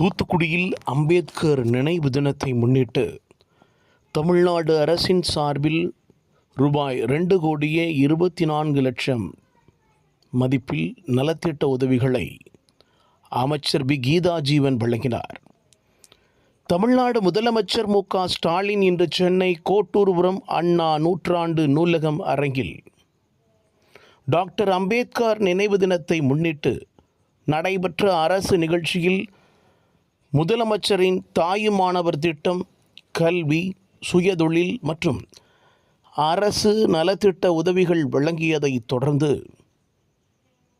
தூத்துக்குடியில் அம்பேத்கர் நினைவு தினத்தை முன்னிட்டு தமிழ்நாடு அரசின் சார்பில் ரூபாய் ரெண்டு கோடியே இருபத்தி நான்கு லட்சம் மதிப்பில் நலத்திட்ட உதவிகளை அமைச்சர் பி. கீதா ஜீவன் வழங்கினார். தமிழ்நாடு முதலமைச்சர் மு. க. ஸ்டாலின் இன்று சென்னை கோட்டூர்புரம் அண்ணா நூற்றாண்டு நூலகம் அரங்கில் டாக்டர் அம்பேத்கர் நினைவு தினத்தை முன்னிட்டு நடைபெற்ற அரசு நிகழ்ச்சியில் முதலமைச்சரின் தாயுமானவர் திட்டம் கல்வி சுயதொழில் மற்றும் அரசு நலத்திட்ட உதவிகள் வழங்கியதை தொடர்ந்து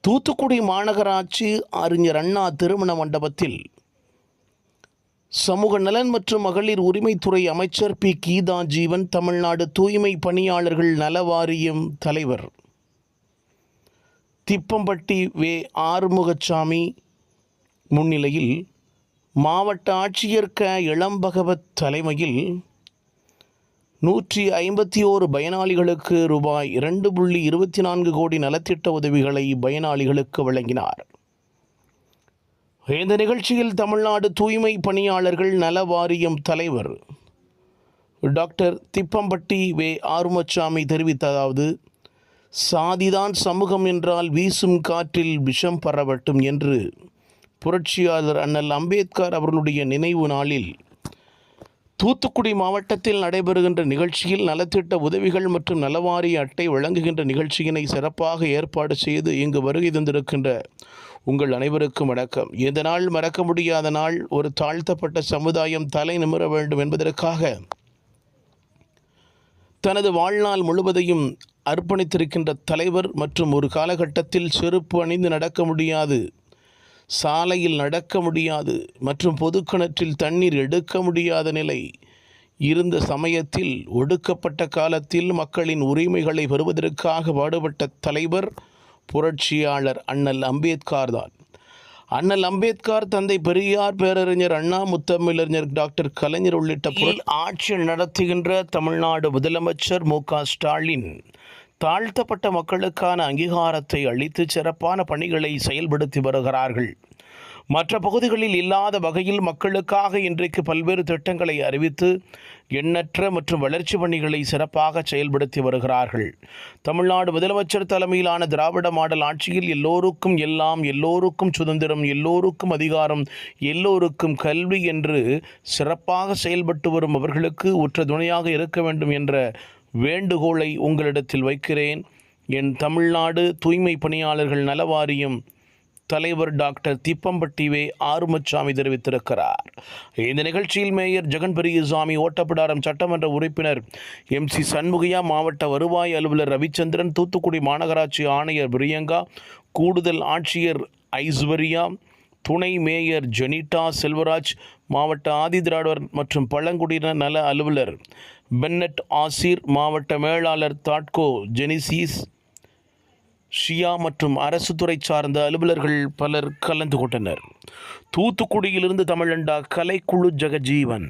தூத்துக்குடி மாநகராட்சி அறிஞர் அண்ணா திருமண மண்டபத்தில் சமூக நலன் மற்றும் மகளிர் உரிமைத்துறை அமைச்சர் பி. கீதா ஜீவன் தமிழ்நாடு தூய்மை பணியாளர்கள் நல வாரியம் தலைவர் திப்பம்பட்டி வே. ஆறுமுகசாமி முன்னிலையில் மாவட்ட ஆட்சியர் க இளம்பகவத் தலைமையில் நூற்றி ஐம்பத்தி ஓரு பயனாளிகளுக்கு ரூபாய் இரண்டு புள்ளி இருபத்தி நான்கு கோடி நலத்திட்ட உதவிகளை பயனாளிகளுக்கு வழங்கினார். இந்த நிகழ்ச்சியில் தமிழ்நாடு தூய்மை பணியாளர்கள் நல வாரியம் தலைவர் டாக்டர் திப்பம்பட்டி வே ஆறுமச்சாமி தெரிவித்ததாவது சாதிதான் சமூகம் என்றால் வீசும் காற்றில் விஷம் பரவட்டும் என்று புரட்சியாளர் அண்ணல் அம்பேத்கர் அவர்களுடைய நினைவு நாளில் தூத்துக்குடி மாவட்டத்தில் நடைபெறுகின்ற நிகழ்ச்சியில் நலத்திட்ட உதவிகள் மற்றும் நலவாரிய அட்டை வழங்குகின்ற நிகழ்ச்சியினை சிறப்பாக ஏற்பாடு செய்து இங்கு வருகை தந்திருக்கின்ற உங்கள் அனைவருக்கும் வணக்கம். இந்த நாள் மறக்க முடியாத நாள். ஒரு தாழ்த்தப்பட்ட சமுதாயம் தலை நிமிர வேண்டும் என்பதற்காக தனது வாழ்நாள் முழுவதையும் அர்ப்பணித்திருக்கின்ற தலைவர் மற்றும் ஒரு காலகட்டத்தில் செருப்பு அணிந்து நடக்க முடியாது. சாலையில் நடக்க முடியாது மற்றும் பொதுக்கிணற்றில் தண்ணீர் எடுக்க முடியாத நிலை. இருந்த சமயத்தில் ஒடுக்கப்பட்ட காலத்தில் மக்களின் உரிமைகளை பெறுவதற்காக பாடுபட்ட தலைவர் புரட்சியாளர் அண்ணல் அம்பேத்கார் தான். அண்ணல் அம்பேத்கர் தந்தை பெரியார் பேரறிஞர் அண்ணா முத்தமிழறிஞர் டாக்டர் கலைஞர் உள்ளிட்ட பொருள் ஆட்சி நடத்துகின்ற தமிழ்நாடு முதலமைச்சர் மு க ஸ்டாலின் தாழ்த்தப்பட்ட மக்களுக்கான அங்கீகாரத்தை அளித்து சிறப்பான பணிகளை செயல்படுத்தி வருகிறார்கள். மற்ற பகுதிகளில் இல்லாத வகையில் மக்களுக்காக இன்றைக்கு பல்வேறு திட்டங்களை அறிவித்து எண்ணற்ற மற்றும் வளர்ச்சி பணிகளை சிறப்பாக செயல்படுத்தி வருகிறார்கள். தமிழ்நாடு முதலமைச்சர் தலைமையிலான திராவிட மாடல் ஆட்சியில் எல்லோருக்கும் எல்லாம் எல்லோருக்கும் சுதந்திரம் எல்லோருக்கும் அதிகாரம் எல்லோருக்கும் கல்வி என்று சிறப்பாக செயல்பட்டு வரும் அவர்களுக்கு உற்ற துணையாக இருக்க வேண்டும் என்ற வேண்டுகோளை உங்களிடத்தில் வைக்கிறேன். என் தமிழ்நாடு தூய்மை பணியாளர்கள் நலவாரியம் தலைவர் டாக்டர் திப்பம்பட்டி வே ஆறுமச்சாமி தெரிவித்திருக்கிறார். இந்த நிகழ்ச்சியில் மேயர் ஜெகன் பெரியசாமி ஓட்டப்பிடாரம் சட்டமன்ற உறுப்பினர் எம் சி சண்முகையா மாவட்ட வருவாய் அலுவலர் ரவிச்சந்திரன் தூத்துக்குடி மாநகராட்சி ஆணையர் பிரியங்கா கூடுதல் ஆட்சியர் ஐஸ்வர்யா துணை மேயர் ஜெனிட்டா செல்வராஜ் மாவட்ட ஆதிதிராடர் மற்றும் பழங்குடியினர் நல அலுவலர் பென்னட் ஆசிர் மாவட்ட மேலாளர் தாட்கோ ஜெனிசிஸ் ஷியா மற்றும் அரசு துறை சார்ந்த அலுவலர்கள் பலர் கலந்து கொண்டனர். தூத்துக்குடியிலிருந்து தமிழண்டா கலைக்குழு ஜெகஜீவன்.